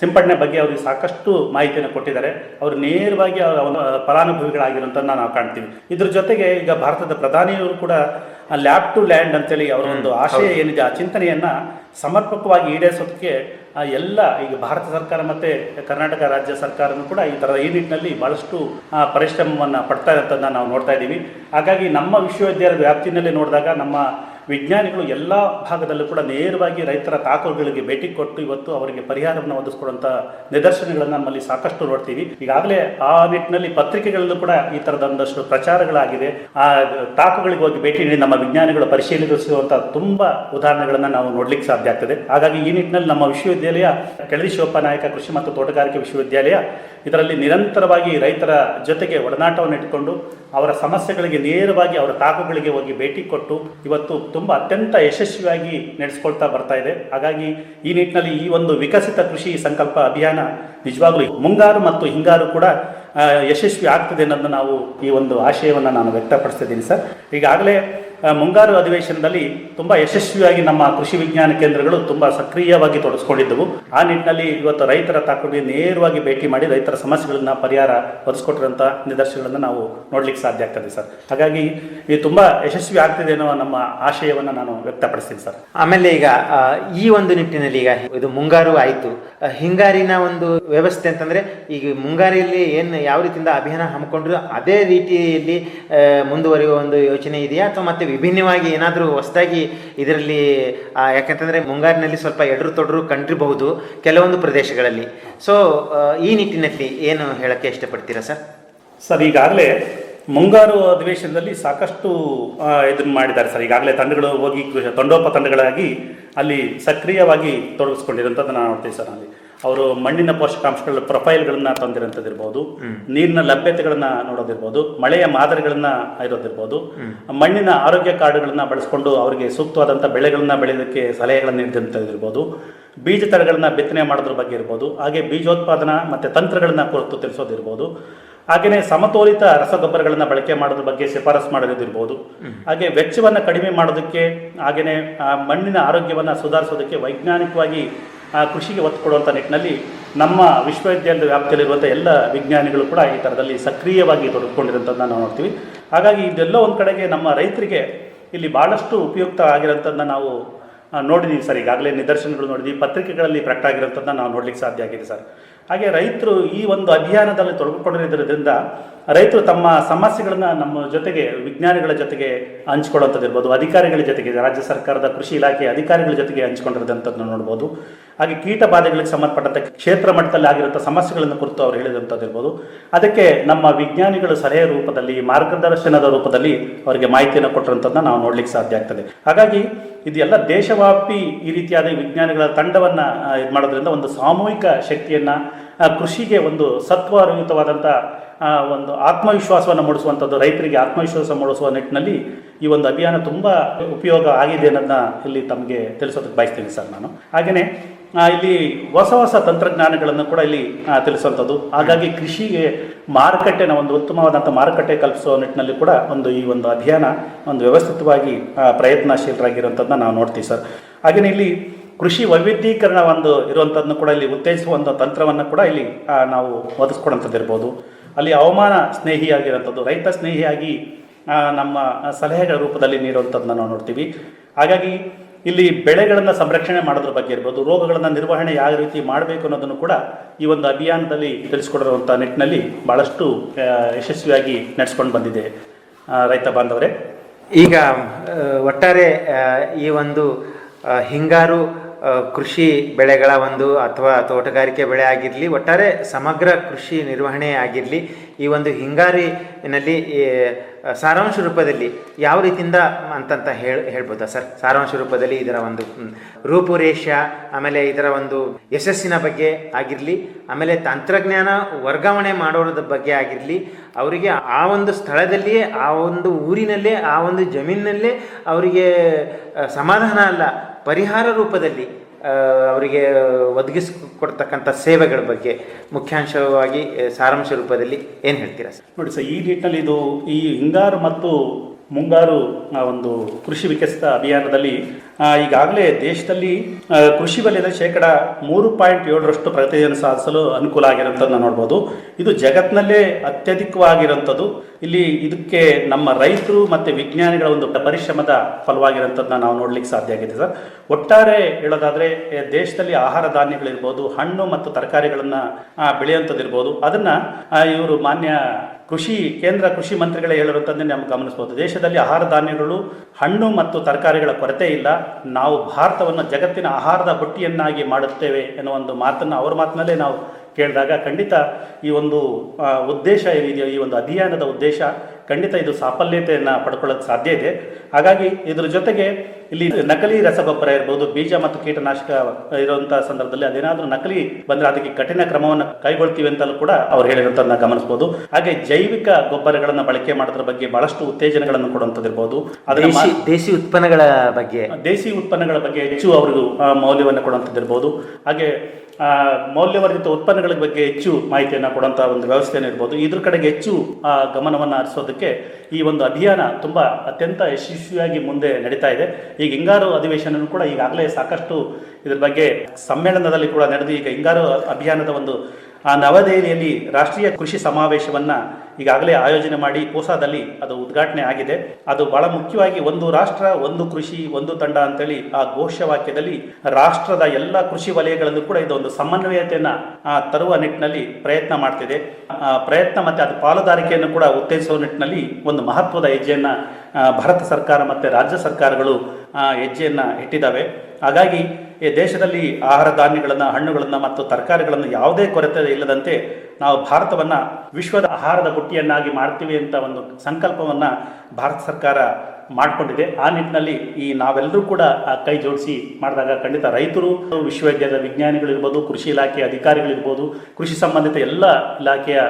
ಸಿಂಪಡಣೆ ಬಗ್ಗೆ ಅವರಿಗೆ ಸಾಕಷ್ಟು ಮಾಹಿತಿಯನ್ನು ಕೊಟ್ಟಿದ್ದಾರೆ. ಅವರು ನೇರವಾಗಿ ಅವರ ಒಂದು ಫಲಾನುಭವಿಗಳಾಗಿರೋಂಥದ್ದನ್ನ ನಾವು ಕಾಣ್ತೀವಿ. ಇದ್ರ ಜೊತೆಗೆ ಈಗ ಭಾರತದ ಪ್ರಧಾನಿಯವರು ಕೂಡ ಲ್ಯಾಬ್ ಟು ಲ್ಯಾಂಡ್ ಅಂತೇಳಿ ಅವರ ಒಂದು ಆಶಯ ಏನಿದೆ ಆ ಚಿಂತನೆಯನ್ನ ಸಮರ್ಪಕವಾಗಿ ಈಡೇರಿಸೋದಕ್ಕೆ ಎಲ್ಲ ಈಗ ಭಾರತ ಸರ್ಕಾರ ಮತ್ತೆ ಕರ್ನಾಟಕ ರಾಜ್ಯ ಸರ್ಕಾರನೂ ಕೂಡ ಈ ಥರದ ಈ ನಿಟ್ಟಿನಲ್ಲಿ ಭಾಳಷ್ಟು ಪರಿಶ್ರಮವನ್ನು ಪಡ್ತಾ ಇರೋಂಥದ್ದನ್ನ ನಾವು ನೋಡ್ತಾ ಇದ್ದೀವಿ. ಹಾಗಾಗಿ ನಮ್ಮ ವಿಶ್ವವಿದ್ಯಾಲಯದ ವ್ಯಾಪ್ತಿನಲ್ಲಿ ನೋಡಿದಾಗ ನಮ್ಮ ವಿಜ್ಞಾನಿಗಳು ಎಲ್ಲ ಭಾಗದಲ್ಲೂ ಕೂಡ ನೇರವಾಗಿ ರೈತರ ತಾಕುಗಳಿಗೆ ಭೇಟಿ ಕೊಟ್ಟು ಇವತ್ತು ಅವರಿಗೆ ಪರಿಹಾರವನ್ನು ಒದಗಿಸ್ಕೊಡುವಂಥ ನಿದರ್ಶನಗಳನ್ನು ನಮ್ಮಲ್ಲಿ ಸಾಕಷ್ಟು ನೋಡ್ತೀವಿ. ಈಗಾಗಲೇ ಆ ನಿಟ್ಟಿನಲ್ಲಿ ಪತ್ರಿಕೆಗಳಲ್ಲೂ ಕೂಡ ಈ ಥರದ ಒಂದಷ್ಟು ಪ್ರಚಾರಗಳಾಗಿದೆ ಆ ತಾಕುಗಳಿಗೆ ಹೋಗಿ ಭೇಟಿ ನೀಡಿ ನಮ್ಮ ವಿಜ್ಞಾನಿಗಳು ಪರಿಶೀಲಿಸುವಂಥ ತುಂಬ ಉದಾಹರಣೆಗಳನ್ನು ನಾವು ನೋಡ್ಲಿಕ್ಕೆ ಸಾಧ್ಯ ಆಗ್ತದೆ. ಹಾಗಾಗಿ ಈ ನಿಟ್ಟಿನಲ್ಲಿ ನಮ್ಮ ವಿಶ್ವವಿದ್ಯಾಲಯ ಕೆಳದಿ ಶಿವಪ್ಪ ನಾಯಕ ಕೃಷಿ ಮತ್ತು ತೋಟಗಾರಿಕೆ ವಿಶ್ವವಿದ್ಯಾಲಯ. ಇದರಲ್ಲಿ ನಿರಂತರವಾಗಿ ರೈತರ ಜೊತೆಗೆ ಒಡನಾಟವನ್ನು ಇಟ್ಟುಕೊಂಡು ಅವರ ಸಮಸ್ಯೆಗಳಿಗೆ ನೇರವಾಗಿ ಅವರ ತಾಕುಗಳಿಗೆ ಹೋಗಿ ಭೇಟಿ ಕೊಟ್ಟು ಇವತ್ತು ತುಂಬ ಅತ್ಯಂತ ಯಶಸ್ವಿಯಾಗಿ ನಡೆಸ್ಕೊಳ್ತಾ ಬರ್ತಾ ಇದೆ. ಹಾಗಾಗಿ ಈ ನಿಟ್ಟಿನಲ್ಲಿ ಈ ಒಂದು ವಿಕಸಿತ ಕೃಷಿ ಸಂಕಲ್ಪ ಅಭಿಯಾನ ನಿಜವಾಗ್ಲೂ ಮುಂಗಾರು ಮತ್ತು ಹಿಂಗಾರು ಕೂಡ ಯಶಸ್ವಿ ಆಗ್ತದೆ ಅನ್ನೋದನ್ನ ನಾವು ಈ ಒಂದು ಆಶಯವನ್ನು ನಾನು ವ್ಯಕ್ತಪಡಿಸ್ತಿದ್ದೀನಿ ಸರ್. ಈಗಾಗಲೇ ಮುಂಗಾರು ಅಧಿವೇಶನದಲ್ಲಿ ತುಂಬ ಯಶಸ್ವಿಯಾಗಿ ನಮ್ಮ ಕೃಷಿ ವಿಜ್ಞಾನ ಕೇಂದ್ರಗಳು ತುಂಬ ಸಕ್ರಿಯವಾಗಿ ತೊಡಗಿಸ್ಕೊಂಡಿದ್ದವು. ಆ ನಿಟ್ಟಿನಲ್ಲಿ ಇವತ್ತು ರೈತರ ತಾಕುಗಳಿಗೆ ನೇರವಾಗಿ ಭೇಟಿ ಮಾಡಿ ರೈತರ ಸಮಸ್ಯೆಗಳನ್ನ ಪರಿಹಾರ ಒದಗಿಸ್ಕೊಟ್ಟಿರೋಂಥ ನಿದರ್ಶನಗಳನ್ನು ನಾವು ನೋಡ್ಲಿಕ್ಕೆ ಸಾಧ್ಯ ಆಗ್ತದೆ ಸರ್. ಹಾಗಾಗಿ ಇದು ತುಂಬ ಯಶಸ್ವಿ ಆಗ್ತಿದೆ ಅನ್ನೋ ನಮ್ಮ ಆಶಯವನ್ನು ನಾನು ವ್ಯಕ್ತಪಡಿಸ್ತೀನಿ ಸರ್. ಆಮೇಲೆ ಈಗ ಈ ಒಂದು ನಿಟ್ಟಿನಲ್ಲಿ ಈಗ ಇದು ಮುಂಗಾರು ಆಯಿತು. ಹಿಂಗಾರಿನ ಒಂದು ವ್ಯವಸ್ಥೆ ಅಂತಂದರೆ, ಈಗ ಮುಂಗಾರಿಯಲ್ಲಿ ಏನು ಯಾವ ರೀತಿಯಿಂದ ಅಭಿಯಾನ ಹಮ್ಮಿಕೊಂಡ್ರು, ಅದೇ ರೀತಿಯಲ್ಲಿ ಮುಂದುವರಿಯುವ ಒಂದು ಯೋಚನೆ ಇದೆಯಾ? ಅಥವಾ ಮತ್ತೆ ವಿಭಿನ್ನವಾಗಿ ಏನಾದರೂ ಹೊಸದಾಗಿ ಇದರಲ್ಲಿ ಯಾಕಂತಂದ್ರೆ ಮುಂಗಾರಿನಲ್ಲಿ ಸ್ವಲ್ಪ ಎಡರು ತೊಡರು ಕಂಡಿರಬಹುದು ಕೆಲವೊಂದು ಪ್ರದೇಶಗಳಲ್ಲಿ. ಸೊ ಈ ನಿಟ್ಟಿನಲ್ಲಿ ಏನು ಹೇಳೋಕ್ಕೆ ಇಷ್ಟಪಡ್ತೀರಾ ಸರ್? ಸರ್, ಈಗಾಗಲೇ ಮುಂಗಾರು ಅಧಿವೇಶನದಲ್ಲಿ ಸಾಕಷ್ಟು ಇದನ್ನು ಮಾಡಿದ್ದಾರೆ ಸರ್. ಈಗಾಗಲೇ ತಂಡಗಳು ಹೋಗಿ ತಂಡೋಪ ತಂಡಗಳಾಗಿ ಅಲ್ಲಿ ಸಕ್ರಿಯವಾಗಿ ತೊಡಗಿಸ್ಕೊಂಡಿರೋಂಥದ್ದು ನಾನು ನೋಡ್ತೀವಿ ಸರ್ ಅಲ್ಲಿ. ಅವರು ಮಣ್ಣಿನ ಪೋಷಕಾಂಶಗಳ ಪ್ರೊಫೈಲ್ಗಳನ್ನ ತಂದಿರೋಂಥದ್ದಿರ್ಬೋದು ನೀರಿನ ಲಭ್ಯತೆಗಳನ್ನ ನೋಡೋದಿರ್ಬೋದು ಮಳೆಯ ಮಾದರಿಗಳನ್ನ ಇರೋದಿರ್ಬೋದು ಮಣ್ಣಿನ ಆರೋಗ್ಯ ಕಾರ್ಡ್ಗಳನ್ನ ಬಳಸ್ಕೊಂಡು ಅವರಿಗೆ ಸೂಕ್ತವಾದಂಥ ಬೆಳೆಗಳನ್ನ ಬೆಳೆಯೋದಕ್ಕೆ ಸಲಹೆಗಳನ್ನು ನೀಡಿದಂಥದ್ದಿರ್ಬೋದು ಬೀಜ ತಳಗಳನ್ನ ಬಿತ್ತನೆ ಮಾಡೋದ್ರ ಬಗ್ಗೆ ಇರ್ಬೋದು ಹಾಗೆ ಬೀಜೋತ್ಪಾದನಾ ಮತ್ತು ತಂತ್ರಗಳನ್ನ ಕುರಿತು ತಿಳಿಸೋದಿರ್ಬೋದು. ಹಾಗೆಯೇ ಸಮತೋಲಿತ ರಸಗೊಬ್ಬರಗಳನ್ನು ಬಳಕೆ ಮಾಡೋದ್ರ ಬಗ್ಗೆ ಶಿಫಾರಸು ಮಾಡಿರೋದಿರ್ಬೋದು ಹಾಗೆ ವೆಚ್ಚವನ್ನು ಕಡಿಮೆ ಮಾಡೋದಕ್ಕೆ ಹಾಗೆಯೇ ಮಣ್ಣಿನ ಆರೋಗ್ಯವನ್ನು ಸುಧಾರಿಸೋದಕ್ಕೆ ವೈಜ್ಞಾನಿಕವಾಗಿ ಆ ಕೃಷಿಗೆ ಒತ್ತು ಕೊಡುವಂಥ ನಿಟ್ಟಿನಲ್ಲಿ ನಮ್ಮ ವಿಶ್ವವಿದ್ಯಾಲಯದ ವ್ಯಾಪ್ತಿಯಲ್ಲಿರುವಂಥ ಎಲ್ಲ ವಿಜ್ಞಾನಿಗಳು ಕೂಡ ಈ ಥರದಲ್ಲಿ ಸಕ್ರಿಯವಾಗಿ ತೊಡಗಿಕೊಂಡಿರೋಂಥದ್ದನ್ನ ನಾವು ನೋಡ್ತೀವಿ. ಹಾಗಾಗಿ ಇದೆಲ್ಲ ಒಂದು ಕಡೆಗೆ ನಮ್ಮ ರೈತರಿಗೆ ಇಲ್ಲಿ ಭಾಳಷ್ಟು ಉಪಯುಕ್ತ ಆಗಿರೋಂಥದ್ದನ್ನ ನಾವು ನೋಡಿದ್ದೀವಿ ಸರ್, ಈಗಾಗಲೇ ನಿದರ್ಶನಗಳು ನೋಡಿದ್ದೀವಿ ಪತ್ರಿಕೆಗಳಲ್ಲಿ ಪ್ರಕಟ ಆಗಿರೋಂಥದ್ದನ್ನ ನಾವು ನೋಡ್ಲಿಕ್ಕೆ ಸಾಧ್ಯ ಆಗಿದೆ ಸರ್. ಹಾಗೆ ರೈತರು ಈ ಒಂದು ಅಭಿಯಾನದಲ್ಲಿ ತೊಡಗಿಕೊಂಡಿರೋದ್ರಿಂದ ರೈತರು ತಮ್ಮ ಸಮಸ್ಯೆಗಳನ್ನ ನಮ್ಮ ಜೊತೆಗೆ, ವಿಜ್ಞಾನಿಗಳ ಜೊತೆಗೆ ಹಂಚ್ಕೊಳ್ಳೋಂಥದ್ದು ಇರ್ಬೋದು ಅಧಿಕಾರಿಗಳ ಜೊತೆಗೆ, ರಾಜ್ಯ ಸರ್ಕಾರದ ಕೃಷಿ ಇಲಾಖೆ ಅಧಿಕಾರಿಗಳ ಜೊತೆಗೆ ಹಂಚ್ಕೊಂಡಿರೋದಂಥದ್ದು ನೋಡ್ಬೋದು. ಹಾಗೆ ಕೀಟ ಬಾಧೆಗಳಿಗೆ ಸಂಬಂಧಪಟ್ಟಂತೆ ಕ್ಷೇತ್ರ ಮಟ್ಟದಲ್ಲಿ ಆಗಿರುವಂಥ ಸಮಸ್ಯೆಗಳನ್ನು ಕುರಿತು ಅವರು ಹೇಳಿದಂಥದ್ದು ಇರ್ಬೋದು. ಅದಕ್ಕೆ ನಮ್ಮ ವಿಜ್ಞಾನಿಗಳು ಸಲಹೆ ರೂಪದಲ್ಲಿ, ಮಾರ್ಗದರ್ಶನದ ರೂಪದಲ್ಲಿ ಅವರಿಗೆ ಮಾಹಿತಿಯನ್ನು ಕೊಟ್ಟಿರುವಂಥದ್ದನ್ನ ನಾವು ನೋಡ್ಲಿಕ್ಕೆ ಸಾಧ್ಯ ಆಗ್ತದೆ. ಹಾಗಾಗಿ ಇದೆಲ್ಲ ದೇಶವ್ಯಾಪಿ ಈ ರೀತಿಯಾದ ವಿಜ್ಞಾನಿಗಳ ತಂಡವನ್ನ ಇದು ಮಾಡೋದ್ರಿಂದ ಒಂದು ಸಾಮೂಹಿಕ ಶಕ್ತಿಯನ್ನ ಕೃಷಿಗೆ ಒಂದು ಸತ್ವರಹಿತವಾದಂಥ ಒಂದು ಆತ್ಮವಿಶ್ವಾಸವನ್ನು ಮೂಡಿಸುವಂಥದ್ದು, ರೈತರಿಗೆ ಆತ್ಮವಿಶ್ವಾಸ ಮೂಡಿಸುವ ನಿಟ್ಟಿನಲ್ಲಿ ಈ ಒಂದು ಅಭಿಯಾನ ತುಂಬ ಉಪಯೋಗ ಆಗಿದೆ ಅನ್ನೋದನ್ನ ಇಲ್ಲಿ ತಮಗೆ ತಿಳಿಸೋದಕ್ಕೆ ಬಯಸ್ತೀನಿ ಸರ್ ನಾನು. ಹಾಗೆಯೇ ಇಲ್ಲಿ ಹೊಸ ಹೊಸ ತಂತ್ರಜ್ಞಾನಗಳನ್ನು ಕೂಡ ಇಲ್ಲಿ ತಿಳಿಸುವಂಥದ್ದು. ಹಾಗಾಗಿ ಕೃಷಿಗೆ ಮಾರುಕಟ್ಟೆನ ಒಂದು ಉತ್ತಮವಾದಂಥ ಮಾರುಕಟ್ಟೆ ಕಲ್ಪಿಸುವ ನಿಟ್ಟಿನಲ್ಲಿ ಕೂಡ ಒಂದು ಈ ಒಂದು ಅಧ್ಯಯನ ಒಂದು ವ್ಯವಸ್ಥಿತವಾಗಿ ಪ್ರಯತ್ನಶೀಲರಾಗಿರುವಂಥದ್ದನ್ನ ನಾವು ನೋಡ್ತೀವಿ ಸರ್. ಹಾಗೆಯೇ ಇಲ್ಲಿ ಕೃಷಿ ವೈವಿಧ್ಯೀಕರಣ ಒಂದು ಇರುವಂಥದ್ದನ್ನು ಕೂಡ ಇಲ್ಲಿ ಉತ್ತೇಜಿಸುವಂಥ ತಂತ್ರವನ್ನು ಕೂಡ ಇಲ್ಲಿ ನಾವು ಒದಗಿಸ್ಕೊಡೋಂಥದ್ದು ಇರ್ಬೋದು. ಅಲ್ಲಿ ಹವಾಮಾನ ಸ್ನೇಹಿಯಾಗಿರೋಂಥದ್ದು ರೈತ ಸ್ನೇಹಿಯಾಗಿ ನಮ್ಮ ಸಲಹೆಗಳ ರೂಪದಲ್ಲಿ ನೀಡುವಂಥದ್ದನ್ನ ನಾವು ನೋಡ್ತೀವಿ. ಹಾಗಾಗಿ ಇಲ್ಲಿ ಬೆಳೆಗಳನ್ನು ಸಂರಕ್ಷಣೆ ಮಾಡೋದ್ರ ಬಗ್ಗೆ ಇರ್ಬೋದು, ರೋಗಗಳನ್ನು ನಿರ್ವಹಣೆ ಯಾವ ರೀತಿ ಮಾಡಬೇಕು ಅನ್ನೋದನ್ನು ಕೂಡ ಈ ಒಂದು ಅಭಿಯಾನದಲ್ಲಿ ತಿಳಿಸ್ಕೊಡಿರುವಂಥ ನಿಟ್ಟಿನಲ್ಲಿ ಭಾಳಷ್ಟು ಯಶಸ್ವಿಯಾಗಿ ನಡೆಸ್ಕೊಂಡು ಬಂದಿದೆ. ರೈತ ಬಾಂಧವರೇ. ಈಗ ಒಟ್ಟಾರೆ ಈ ಒಂದು ಹಿಂಗಾರು ಕೃಷಿ ಬೆಳೆಗಳ ಒಂದು ಅಥವಾ ತೋಟಗಾರಿಕೆ ಬೆಳೆ ಆಗಿರಲಿ, ಒಟ್ಟಾರೆ ಸಮಗ್ರ ಕೃಷಿ ನಿರ್ವಹಣೆ ಆಗಿರಲಿ, ಈ ಒಂದು ಹಿಂಗಾರಿನಲ್ಲಿ ಸಾರಾಂಶ ರೂಪದಲ್ಲಿ ಯಾವ ರೀತಿಯಿಂದ ಅಂತಂತ ಹೇಳಿ, ಹೇಳ್ಬೋದಾ ಸರ್? ಸಾರಾಂಶ ರೂಪದಲ್ಲಿ ಇದರ ಒಂದು ರೂಪುರೇಷ, ಆಮೇಲೆ ಇದರ ಒಂದು ಯಶಸ್ಸಿನ ಬಗ್ಗೆ ಆಗಿರಲಿ, ಆಮೇಲೆ ತಂತ್ರಜ್ಞಾನ ವರ್ಗಾವಣೆ ಮಾಡೋದ್ರ ಬಗ್ಗೆ ಆಗಿರಲಿ, ಅವರಿಗೆ ಆ ಒಂದು ಸ್ಥಳದಲ್ಲಿಯೇ, ಆ ಒಂದು ಊರಿನಲ್ಲೇ, ಆ ಒಂದು ಜಮೀನಿನಲ್ಲೇ ಅವರಿಗೆ ಸಮಾಧಾನ ಅಲ್ಲ ಪರಿಹಾರ ರೂಪದಲ್ಲಿ ಅವರಿಗೆ ಒದಗಿಸಿಕೊಡ್ತಕ್ಕಂಥ ಸೇವೆಗಳ ಬಗ್ಗೆ ಮುಖ್ಯಾಂಶವಾಗಿ ಸಾರಾಂಶ ರೂಪದಲ್ಲಿ ಏನು ಹೇಳ್ತೀರಾ ಸರ್? ನೋಡಿ ಸರ್ ಈ ನಿಟ್ಟಿನಲ್ಲಿ ಇದು ಈ ಹಿಂಗಾರು ಮತ್ತು ಮುಂಗಾರು ಆ, ಒಂದು ಕೃಷಿ ವಿಕಸಿತ ಅಭಿಯಾನದಲ್ಲಿ ಈಗಾಗಲೇ ದೇಶದಲ್ಲಿ ಕೃಷಿ ವಲಯದ ಶೇಕಡ ಮೂರು ಪಾಯಿಂಟ್ ಏಳರಷ್ಟು ಪ್ರಗತಿಯನ್ನು ಸಾಧಿಸಲು ಅನುಕೂಲ ಆಗಿರೋಂಥದ್ದು ನಾವು ನೋಡ್ಬೋದು. ಇದು ಜಗತ್ತಿನಲ್ಲೇ ಅತ್ಯಧಿಕವಾಗಿರುವಂಥದ್ದು. ಇಲ್ಲಿ ಇದಕ್ಕೆ ನಮ್ಮ ರೈತರು ಮತ್ತು ವಿಜ್ಞಾನಿಗಳ ಒಂದು ಪರಿಶ್ರಮದ ಫಲವಾಗಿರೋಂಥದ್ದನ್ನ ನಾವು ನೋಡ್ಲಿಕ್ಕೆ ಸಾಧ್ಯ ಆಗಿದೆ ಸರ್. ಒಟ್ಟಾರೆ ಹೇಳೋದಾದ್ರೆ ದೇಶದಲ್ಲಿ ಆಹಾರ ಧಾನ್ಯಗಳಿರ್ಬೋದು, ಹಣ್ಣು ಮತ್ತು ತರಕಾರಿಗಳನ್ನು ಬೆಳೆಯುವಂಥದ್ದಿರ್ಬೋದು. ಅದನ್ನ ಇವರು ಮಾನ್ಯ ಕೃಷಿ, ಕೇಂದ್ರ ಕೃಷಿ ಮಂತ್ರಿಗಳೇ ಹೇಳಿರುವಂಥದ್ದನ್ನು ನಾವು ಗಮನಿಸಬಹುದು ದೇಶದಲ್ಲಿ ಆಹಾರ ಧಾನ್ಯಗಳು, ಹಣ್ಣು ಮತ್ತು ತರಕಾರಿಗಳ ಕೊರತೆ ಇಲ್ಲ. ನಾವು ಭಾರತವನ್ನು ಜಗತ್ತಿನ ಆಹಾರದ ಬುಟ್ಟಿಯನ್ನಾಗಿ ಮಾಡುತ್ತೇವೆ ಎನ್ನುವ ಒಂದು ಮಾತನ್ನು ಅವ್ರ ಮಾತಿನಲ್ಲೇ ನಾವು ಕೇಳಿದಾಗ ಖಂಡಿತ ಈ ಒಂದು ಉದ್ದೇಶ ಏನಿದೆಯೋ, ಈ ಒಂದು ಅಭಿಯಾನದ ಉದ್ದೇಶ ಖಂಡಿತ ಇದು ಸಾಫಲ್ಯತೆಯನ್ನು ಪಡ್ಕೊಳ್ಳೋಕೆ ಸಾಧ್ಯ ಇದೆ. ಹಾಗಾಗಿ ಇದ್ರ ಜೊತೆಗೆ ಇಲ್ಲಿ ನಕಲಿ ರಸಗೊಬ್ಬರ ಇರ್ಬೋದು ಬೀಜ ಮತ್ತು ಕೀಟನಾಶಕ ಇರುವಂತಹ ಸಂದರ್ಭದಲ್ಲಿ ಅದೇನಾದ್ರೂ ನಕಲಿ ಬಂದ್ರೆ ಅದಕ್ಕೆ ಕಠಿಣ ಕ್ರಮವನ್ನು ಕೈಗೊಳ್ತೀವಿ ಅಂತಲೂ ಕೂಡ ಅವ್ರು ಹೇಳಿರುವಂತದನ್ನ ಗಮನಿಸಬಹುದು ಹಾಗೆ ಜೈವಿಕ ಗೊಬ್ಬರಗಳನ್ನ ಬಳಕೆ ಮಾಡೋದ್ರ ಬಗ್ಗೆ ಬಹಳಷ್ಟು ಉತ್ತೇಜನಗಳನ್ನು ಕೊಡುವಂಥದ್ದಿರ್ಬೋದು ಅದನ್ನ ದೇಶಿ ದೇಶಿ ಉತ್ಪನ್ನಗಳ ಬಗ್ಗೆ. ದೇಸಿ ಉತ್ಪನ್ನಗಳ ಬಗ್ಗೆ ಹೆಚ್ಚು ಅವರಿಗೂ ಮೌಲ್ಯವನ್ನು ಕೊಡುವಂಥದ್ದಿರ್ಬೋದು ಹಾಗೆ ಆ, ಮೌಲ್ಯವರ್ಧಿತ ಉತ್ಪನ್ನಗಳ ಬಗ್ಗೆ ಹೆಚ್ಚು ಮಾಹಿತಿಯನ್ನು ಕೊಡುವಂತಹ ಒಂದು ವ್ಯವಸ್ಥೆಯನ್ನು ಇರ್ಬೋದು. ಇದ್ರ ಕಡೆಗೆ ಹೆಚ್ಚು ಗಮನವನ್ನು ಗಮನವನ್ನು ಹರಿಸೋದಕ್ಕೆ ಈ ಒಂದು ಅಭಿಯಾನ ತುಂಬ ಅತ್ಯಂತ ಯಶಸ್ವಿಯಾಗಿ ಮುಂದೆ ನಡೀತಾ ಇದೆ. ಈಗ ಹಿಂಗಾರು ಅಧಿವೇಶನ ಕೂಡ ಈಗಾಗಲೇ ಸಾಕಷ್ಟು ಇದ್ರ ಬಗ್ಗೆ ಸಮ್ಮೇಳನದಲ್ಲಿ ಕೂಡ ನಡೆದು ಈಗ ಹಿಂಗಾರು ಅಭಿಯಾನದ ಒಂದು ಆ ನವದೆಹಲಿಯಲ್ಲಿ ರಾಷ್ಟ್ರೀಯ ಕೃಷಿ ಸಮಾವೇಶವನ್ನ ಈಗಾಗಲೇ ಆಯೋಜನೆ ಮಾಡಿ ಕೋಸಾದಲ್ಲಿ ಅದು ಉದ್ಘಾಟನೆ ಆಗಿದೆ. ಅದು ಬಹಳ ಮುಖ್ಯವಾಗಿ ಒಂದು ರಾಷ್ಟ್ರ ಒಂದು ಕೃಷಿ ಒಂದು ತಂಡ ಅಂತೇಳಿ ಆ ಘೋಷವಾಕ್ಯದಲ್ಲಿ ರಾಷ್ಟ್ರದ ಎಲ್ಲ ಕೃಷಿ ವಲಯಗಳಲ್ಲೂ ಕೂಡ ಇದೊಂದು ಸಮನ್ವಯತೆಯನ್ನ ತರುವ ನಿಟ್ಟಿನಲ್ಲಿ ಪ್ರಯತ್ನ ಮಾಡ್ತಿದೆ. ಪ್ರಯತ್ನ ಮತ್ತೆ ಅದು ಪಾಲುದಾರಿಕೆಯನ್ನು ಕೂಡ ಉತ್ತೇಜಿಸುವ ನಿಟ್ಟಿನಲ್ಲಿ ಒಂದು ಮಹತ್ವದ ಹೆಜ್ಜೆಯನ್ನ ಭಾರತ ಸರ್ಕಾರ ಮತ್ತೆ ರಾಜ್ಯ ಸರ್ಕಾರಗಳು ಆ, ಹೆಜ್ಜೆಯನ್ನ ಇಟ್ಟಿದ್ದಾವೆ. ಹಾಗಾಗಿ ಈ ದೇಶದಲ್ಲಿ ಆಹಾರ ಧಾನ್ಯಗಳನ್ನು ಹಣ್ಣುಗಳನ್ನು ಮತ್ತು ತರಕಾರಿಗಳನ್ನು ಯಾವುದೇ ಕೊರತೆ ಇಲ್ಲದಂತೆ ನಾವು ಭಾರತವನ್ನು ವಿಶ್ವದ ಆಹಾರದ ಬುಟ್ಟಿಯನ್ನಾಗಿ ಮಾಡ್ತೀವಿ ಅಂತ ಒಂದು ಸಂಕಲ್ಪವನ್ನು ಭಾರತ ಸರ್ಕಾರ ಮಾಡಿಕೊಂಡಿದೆ. ಆ ನಿಟ್ಟಿನಲ್ಲಿ ಈ ನಾವೆಲ್ಲರೂ ಕೂಡ ಕೈ ಜೋಡಿಸಿ ಮಾಡಿದಾಗ ಖಂಡಿತ ರೈತರು, ವಿಶ್ವವಿದ್ಯಾಲಯದ ವಿಜ್ಞಾನಿಗಳಿರ್ಬೋದು, ಕೃಷಿ ಇಲಾಖೆ ಅಧಿಕಾರಿಗಳಿರ್ಬೋದು, ಕೃಷಿ ಸಂಬಂಧಿತ ಎಲ್ಲ ಇಲಾಖೆಯ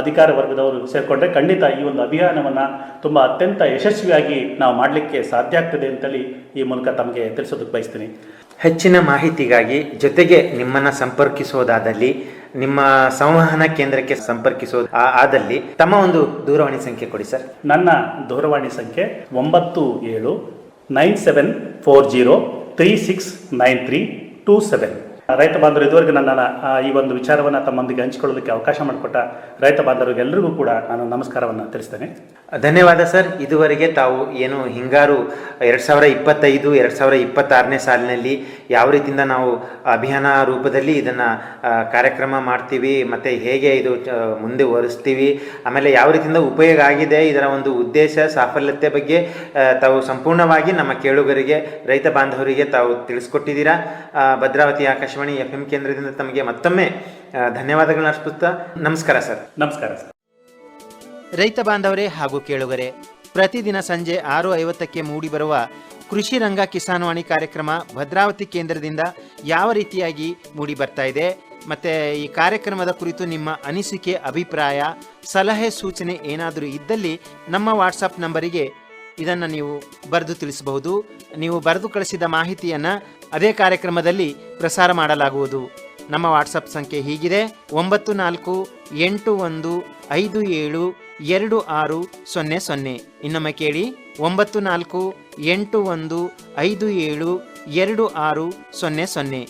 ಅಧಿಕಾರ ವರ್ಗದವರು ಸೇರಿಕೊಂಡ್ರೆ ಖಂಡಿತ ಈ ಒಂದು ಅಭಿಯಾನವನ್ನು ತುಂಬ ಅತ್ಯಂತ ಯಶಸ್ವಿಯಾಗಿ ನಾವು ಮಾಡಲಿಕ್ಕೆ ಸಾಧ್ಯ ಆಗ್ತದೆ ಅಂತೇಳಿ ಈ ಮೂಲಕ ತಮಗೆ ತಿಳಿಸೋದಕ್ಕೆ ಬಯಸ್ತೀನಿ. ಹೆಚ್ಚಿನ ಮಾಹಿತಿಗಾಗಿ ಜೊತೆಗೆ ನಿಮ್ಮನ್ನು ಸಂಪರ್ಕಿಸೋದಾದಲ್ಲಿ ನಿಮ್ಮ ಸಂವಹನ ಕೇಂದ್ರಕ್ಕೆ ಸಂಪರ್ಕಿಸೋದು ಆದಲ್ಲಿ ತಮ್ಮ ಒಂದು ದೂರವಾಣಿ ಸಂಖ್ಯೆ ಕೊಡಿ ಸರ್. ನನ್ನ ದೂರವಾಣಿ ಸಂಖ್ಯೆ ಒಂಬತ್ತು ಏಳು nine seven four zero three six nine three two seven. ರೈತ ಬಾಂಧವರು ಇದುವರೆಗೆ ನನ್ನ ಈ ಒಂದು ವಿಚಾರವನ್ನು ತಮ್ಮೊಂದಿಗೆ ಹಂಚಿಕೊಳ್ಳೋದಕ್ಕೆ ಅವಕಾಶ ಮಾಡಿಕೊಟ್ಟ ರೈತ ಬಾಂಧವರಿಗೆಲ್ಲರಿಗೂ ಕೂಡ ನಾನು ನಮಸ್ಕಾರವನ್ನು ತಿಳಿಸ್ತೇನೆ. ಧನ್ಯವಾದ ಸರ್. ಇದುವರೆಗೆ ತಾವು ಏನು ಹಿಂಗಾರು ಎರಡು ಸಾವಿರ ಇಪ್ಪತ್ತೈದು, ಎರಡು ಸಾವಿರ ಇಪ್ಪತ್ತಾರನೇ ಸಾಲಿನಲ್ಲಿ ಯಾವ ರೀತಿಯಿಂದ ನಾವು ಅಭಿಯಾನ ರೂಪದಲ್ಲಿ ಇದನ್ನು ಕಾರ್ಯಕ್ರಮ ಮಾಡ್ತೀವಿ, ಮತ್ತು ಹೇಗೆ ಇದು ಮುಂದೆ ಒರೆಸ್ತೀವಿ ಆಮೇಲೆ ಯಾವ ರೀತಿಯಿಂದ ಉಪಯೋಗ ಆಗಿದೆ, ಇದರ ಒಂದು ಉದ್ದೇಶ, ಸಾಫಲ್ಯತೆ ಬಗ್ಗೆ ತಾವು ಸಂಪೂರ್ಣವಾಗಿ ನಮ್ಮ ಕೇಳುಗರಿಗೆ, ರೈತ ಬಾಂಧವರಿಗೆ ತಾವು ತಿಳಿಸ್ಕೊಟ್ಟಿದ್ದೀರಾ? ಭದ್ರಾವತಿ ಭದ್ರಾವತಿ ಆಕಾಶವಾಣಿ ಎಫ್ ಎಂ ಕೇಂದ್ರದಿಂದ ತಮಗೆ ಮತ್ತೊಮ್ಮೆ ಧನ್ಯವಾದಗಳನ್ನ ಅರ್ಪಿಸ್ತಾ ನಮಸ್ಕಾರ ಸರ್. ನಮಸ್ಕಾರ ಸರ್. ರೈತ ಬಾಂಧವರೇ ಹಾಗೂ ಕೇಳುಗರೆ ಪ್ರತಿದಿನ ಸಂಜೆ ಆರು ಐವತ್ತಕ್ಕೆ ಮೂಡಿಬರುವ ಕೃಷಿ ರಂಗ ಕಿಸಾನ್ವಾಣಿ ಕಾರ್ಯಕ್ರಮ ಭದ್ರಾವತಿ ಕೇಂದ್ರದಿಂದ ಯಾವ ರೀತಿಯಾಗಿ ಮೂಡಿ ಬರ್ತಾ ಇದೆ ಮತ್ತೆ ಈ ಕಾರ್ಯಕ್ರಮದ ಕುರಿತು ನಿಮ್ಮ ಅನಿಸಿಕೆ ಅಭಿಪ್ರಾಯ ಸಲಹೆ ಸೂಚನೆ ಏನಾದರೂ ಇದ್ದಲ್ಲಿ ನಮ್ಮ ವಾಟ್ಸಪ್ ನಂಬರಿಗೆ ಇದನ್ನು ನೀವು ಬರೆದು ತಿಳಿಸಬಹುದು. ನೀವು ಬರೆದು ಕಳಿಸಿದ ಮಾಹಿತಿಯನ್ನು ಅದೇ ಕಾರ್ಯಕ್ರಮದಲ್ಲಿ ಪ್ರಸಾರ ಮಾಡಲಾಗುವುದು. ನಮ್ಮ ವಾಟ್ಸಪ್ ಸಂಖ್ಯೆ ಹೀಗಿದೆ. ಒಂಬತ್ತು ನಾಲ್ಕು, ಎಂಟು ಒಂದು, ಐದು ಏಳು, ಎರಡು ಆರು, ಸೊನ್ನೆ ಸೊನ್ನೆ. ಇನ್ನೊಮ್ಮೆ ಕೇಳಿ. ಒಂಬತ್ತು ನಾಲ್ಕು, ಎಂಟು ಒಂದು, ಐದು ಏಳು, ಎರಡು ಆರು, ಸೊನ್ನೆ ಸೊನ್ನೆ.